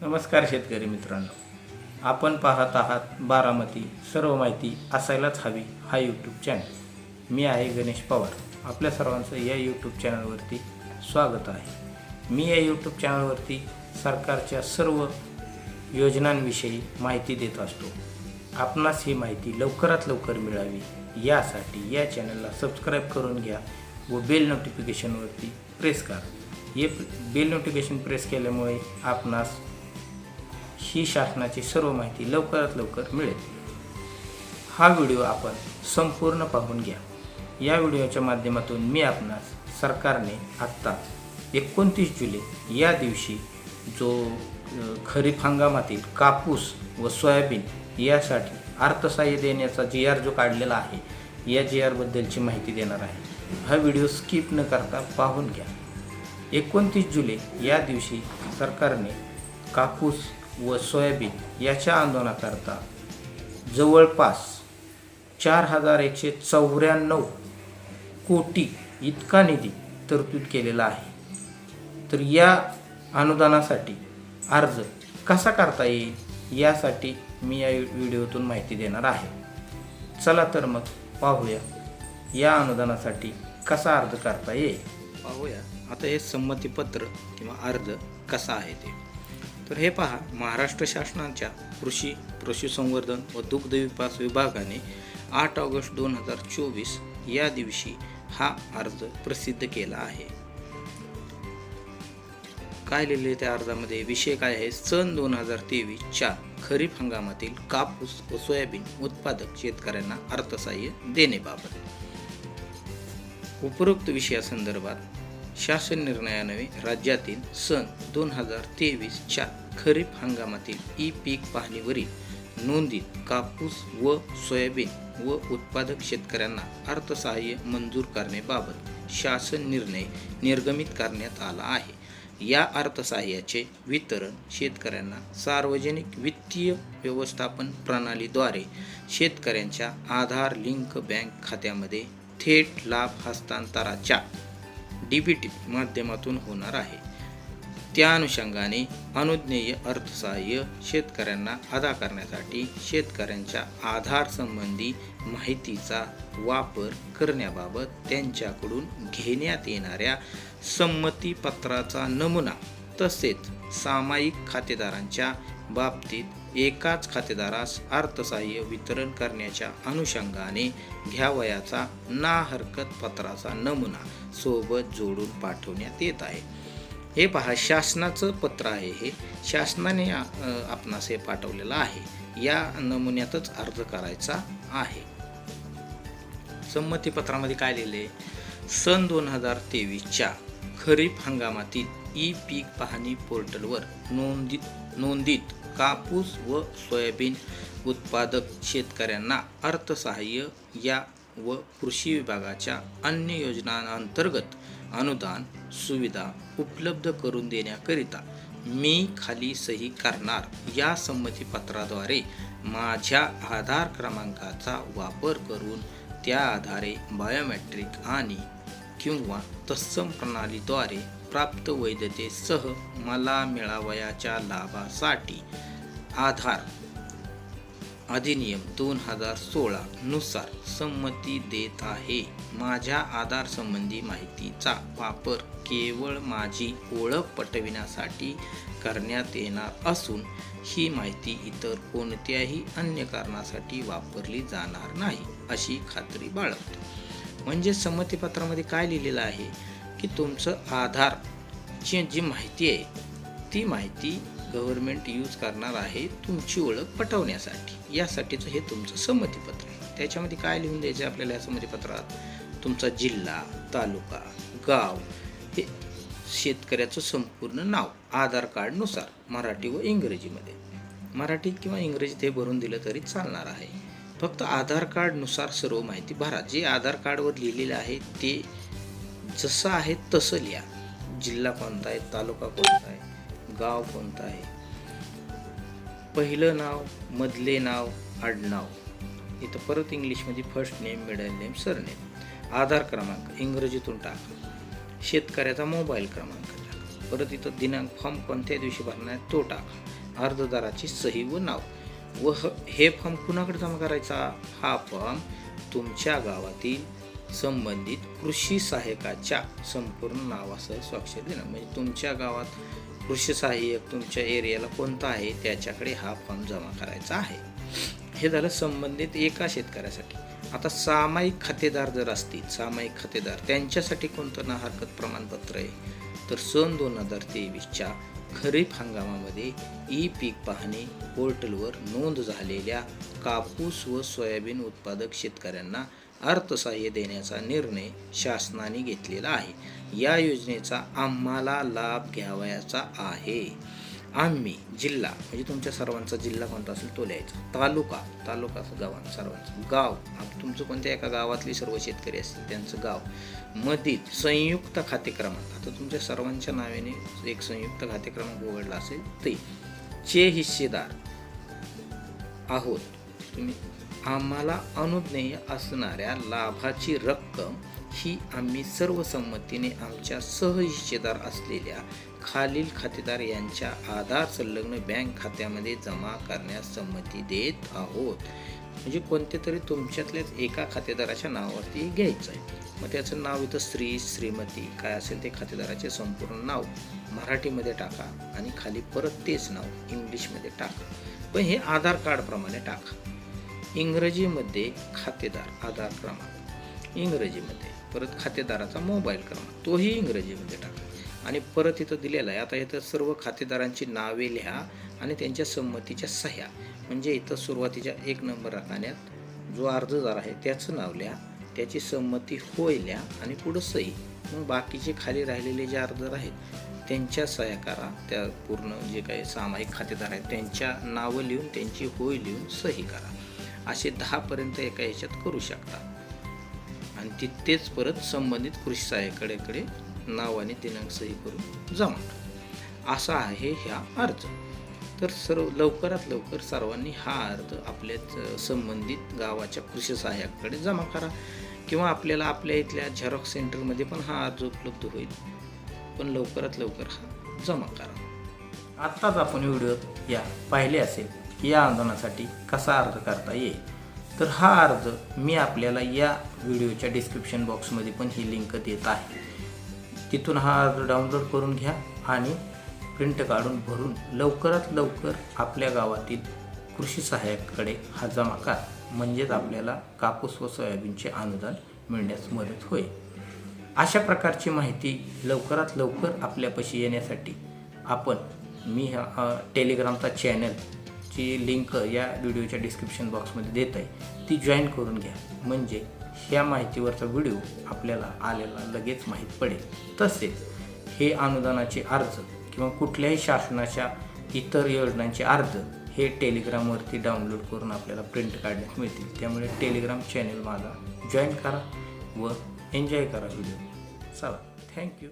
नमस्कार शेतकरी मित्रांनो. आपण पाहत आहात बारामती सर्व माहिती असायलाच हवी हा यूट्यूब चॅनल मी आहे गणेश पवार. आपल्या सर्वांचं या यूट्यूब चॅनलवरती स्वागत आहे. मी या यूट्यूब चॅनलवरती सरकारच्या सर्व योजनांविषयी माहिती देत असतो. आपणास ही माहिती लवकरात लवकर मिळावी. यासाठी या चॅनलला सबस्क्राईब करून घ्या व बेल नोटिफिकेशनवरती प्रेस करा. हे बेल नोटिफिकेशन प्रेस केल्यामुळे आपणास ही शासनाची सर्व माहिती लवकरात लवकर मिळेल. हा व्हिडिओ आपण संपूर्ण पाहून घ्या. या व्हिडिओच्या माध्यमातून मी आपणास सरकारने आत्ता एकोणतीस जुलै या दिवशी जो खरीप हंगामातील कापूस व सोयाबीन यासाठी अर्थसहाय्य देण्याचा जी आर जो काढलेला आहे या जी आरबद्दलची माहिती देणार आहे. हा व्हिडिओ स्किप न करता पाहून घ्या. एकोणतीस जुलै या दिवशी सरकारने कापूस व सोयाबीन याच्या आंदोलनाकरता जवळपास चार हजार एकशे चौऱ्याण्णव कोटी इतका निधी तरतूद केलेला आहे. तर या अनुदानासाठी अर्ज कसा करता येईल यासाठी मी या व्हिडिओतून माहिती देणार आहे. चला तर मग पाहूया या अनुदानासाठी कसा अर्ज करता येईल. पाहूया. आता हे संमतीपत्र किंवा अर्ज कसा आहे ते. तर हे पहा महाराष्ट्र शासनाच्या कृषी पशुसंवर्धन व दुग्ध विकास विभागाने आठ ऑगस्ट दोन हजार चोवीस या दिवशी हा अर्ज प्रसिद्ध केला आहे. काय लिहिले त्या अर्जामध्ये? विषय काय आहे? सन दोन हजार तेवीसच्या खरीप हंगामातील कापूस व सोयाबीन उत्पादक शेतकऱ्यांना अर्थसहाय्य देण्याबाबत उपरोक्त विषयासंदर्भात शासन निर्णयानवे राज्यातील सन दोन हजार तेवीसच्या खरीप हंगामातील ई पीक पाहणीवरील नोंदीत कापूस व सोयाबीन व उत्पादक शेतकऱ्यांना अर्थसहाय्य मंजूर करण्याबाबत शासन निर्णय निर्गमित करण्यात आला आहे. या अर्थसहाय्याचे वितरण शेतकऱ्यांना सार्वजनिक वित्तीय व्यवस्थापन प्रणालीद्वारे शेतकऱ्यांच्या आधार लिंक बँक खात्यामध्ये थेट लाभ हस्तांतराच्या डी बी टी माध्यमातून होणार आहे. त्या अनुषंगाने अनुज्ञेय अर्थसहाय्य शेतकऱ्यांना अदा करण्यासाठी शेतकऱ्यांच्या आधार संबंधी माहितीचा वापर करण्याबाबत त्यांच्याकडून घेण्यात येणाऱ्या संमतीपत्राचा नमुना तसेच सामायिक खातेदारांच्या बाबतीत एकाच खातेदारास अर्थसहाय्य वितरण करण्याच्या अनुषंगाने घ्यावयाचा ना हरकत पत्राचा नमुना सोबत जोडून पाठवण्यात येत आहे. हे पहा शासनाचं पत्र आहे हे. शासनाने आपणास हे पाठवलेलं आहे. या नमुन्यातच अर्ज करायचा आहे. संमतीपत्रामध्ये काय लिहिले सन दोन हजार तेवीसच्या खरीप हंगामातील ई पीक पाहणी पोर्टलवर नोंदीत नोंदीत कापूस व सोयाबीन उत्पादक शेतकऱ्यांना अर्थसहाय्य या व कृषी विभागाच्या अन्य योजनांअंतर्गत अनुदान सुविधा उपलब्ध करून देण्याकरिता मी खाली सही करणार या संमतीपत्राद्वारे माझ्या आधार क्रमांकाचा वापर करून त्या आधारे बायोमेट्रिक आणि किंवा तत्सम प्रणालीद्वारे प्राप्त वैधतेसह मला मिळावयाच्या लाभासाठी आधार अधिनियम दोन हजार सोळा नुसार संमती देत आहे. माझ्या आधार संबंधी माहितीचा वापर केवळ माझी ओळख पटविण्यासाठी करण्यात येणार असून ही माहिती इतर कोणत्याही अन्य कारणासाठी वापरली जाणार नाही अशी खात्री बाळगतो. म्हणजे संमतीपत्रामध्ये काय लिहिलेलं आहे? की तुमचं आधारची जी माहिती आहे ती माहिती गव्हर्नमेंट यूज करणार आहे तुमची ओळख पटवण्यासाठी. यासाठीचं हे तुमचं संमतीपत्र आहे. त्याच्यामध्ये काय लिहून द्यायचं आहे आपल्याला या संमतीपत्रात? तुमचा जिल्हा तालुका गाव हे शेतकऱ्याचं संपूर्ण नाव आधार कार्डनुसार मराठी व इंग्रजीमध्ये. मराठीत किंवा इंग्रजीत हे भरून दिलं तरी चालणार आहे. फक्त आधार कार्डनुसार सर्व माहिती भरा. जे आधार कार्डवर लिहिलेलं आहे ते जसं आहे तसं लिहा. जिल्हा कोणता आहे तालुका कोणता आहे गाव कोणता आहे. पहिलं नाव मधले नाव आडनाव. इथं परत इंग्लिशमध्ये first name middle name surname Aadhaar क्रमांक इंग्रजीतून टाका. शेतकऱ्याचा मोबाईल क्रमांक टाका. परत इथं दिनांक फॉर्म कोणत्या दिवशी भरणार आहे तो टाका. अर्जदाराची सही व नाव. व हे फॉर्म कुणाकडे जमा करायचा? हा फॉर्म तुमच्या गावातील संबंधित कृषी सहाय्यकाच्या संपूर्ण नावासह स्वाक्षर देणं म्हणजे तुमच्या गावात कृषी सहाय्यक तुमच्या एरियाला कोणता आहे? त्याच्याकडे हा फॉर्म जमा करायचा आहे. हे झालं संबंधित एका शेतकऱ्यासाठी. आता सामायिक खातेदार जर असतील सामायिक खातेदार त्यांच्यासाठी कोणतं ना हरकत प्रमाणपत्र आहे? तर सन दोन हजार तेवीसच्या खरीप हंगामामध्ये ई पीक पाहणी पोर्टलवर नोंद झालेल्या कापूस व सोयाबीन उत्पादक शेतकऱ्यांना अर्थसहाय्य देण्याचा निर्णय शासनाने घेतलेला आहे. या योजनेचा आम्हाला लाभ घ्यावयाचा आहे. आम्ही जिल्हा म्हणजे तुमच्या सर्वांचा जिल्हा कोणता असेल तो लिहायचा. तालुका तालुका गावात सर्वांचं. गाव तुमचं कोणत्या एका गावातली सर्व शेतकरी असतील त्यांचं गाव. मधील संयुक्त खाते क्रमांक आता तुमच्या सर्वांच्या नावाने एक संयुक्त खाते क्रमांक उघडला असेल ते. चे हिस्सेदार आहोत. तुम्ही आम्हाला अनुज्ञेय असणाऱ्या लाभाची रक्कम ही आम्ही सर्व संमतीने आमच्या सहहिस्सेदार असलेल्या खालील खातेदार यांच्या आधार संलग्न बँक खात्यामध्ये जमा करण्यास संमती देत आहोत. म्हणजे कोणते तरी तुमच्यातल्याच एका खातेदाराच्या नावावरती घ्यायचं आहे. मग त्याचं नाव इथं श्री श्रीमती काय असेल ते खातेदाराचे संपूर्ण नाव मराठीमध्ये टाका आणि खाली परत तेच नाव इंग्लिशमध्ये टाका. पण हे आधार कार्डप्रमाणे टाका. इंग्रजीमध्ये खातेदार आधार क्रमांक. इंग्रजीमध्ये. परत खातेदाराचा मोबाईल क्रमांक तोही इंग्रजीमध्ये टाका. आणि परत इथं दिलेला आहे. आता इथं सर्व खातेदारांची नावे लिहा आणि त्यांच्या संमतीच्या सह्या. म्हणजे इथं सुरुवातीच्या एक नंबर राखण्यात जो अर्जदार आहे त्याचं नाव लिहा. त्याची संमती होय लिहा आणि पुढं सही. मग बाकीचे खाली राहिलेले जे अर्जदार आहेत त्यांच्या सह्या करा. त्या पूर्ण जे काही सामायिक खातेदार आहेत त्यांच्या नावं लिहून त्यांची होय लिहून सही करा. असे दहापर्यंत एका ह्याच्यात करू शकता. आणि तिथेच परत संबंधित कृषी सहाय्याकडेकडे नाव आणि दिनांक सही करून जमा. असा आहे ह्या अर्ज. तर सर्व लवकरात लवकर सर्वांनी हा अर्ज आपल्याच संबंधित गावाच्या कृषी सहाय्याकडे जमा करा. किंवा आपल्याला आपल्या इथल्या झेरॉक्स सेंटरमध्ये पण हा अर्ज उपलब्ध होईल. पण लवकरात लवकर हा जमा करा. आत्ताच आपण व्हिडिओ या पाहिले असेल की या आंदोलनासाठी कसा अर्ज करता येईल? तर हा अर्ज मी आपल्याला या व्हिडिओच्या डिस्क्रिप्शन बॉक्समध्ये पण ही लिंक देत आहे. तिथून हा अर्ज डाउनलोड करून घ्या आणि प्रिंट काढून भरून लवकरात लवकर आपल्या गावातील कृषी सहाय्याकडे हा जमा करा. म्हणजेच आपल्याला कापूस व सोयाबीनचे अनुदान मिळण्यास मदत होईल. अशा प्रकारची माहिती लवकरात लवकर आपल्यापाशी येण्यासाठी आपण मी हा टेलिग्रामचा चॅनल ची लिंक या व्हिडिओच्या डिस्क्रिप्शन बॉक्समध्ये देत आहे ती जॉईन करून घ्या. म्हणजे ह्या माहितीवरचा व्हिडिओ आपल्याला आलेला लगेच माहीत पडेल. तसेच हे अनुदानाचे अर्ज किंवा कुठल्याही शासनाच्या इतर योजनांचे अर्ज हे टेलिग्रामवरती डाउनलोड करून आपल्याला प्रिंट काढण्यास मिळतील. त्यामुळे टेलिग्राम चॅनल माझा जॉईन करा व एन्जॉय करा व्हिडिओ चला थँक्यू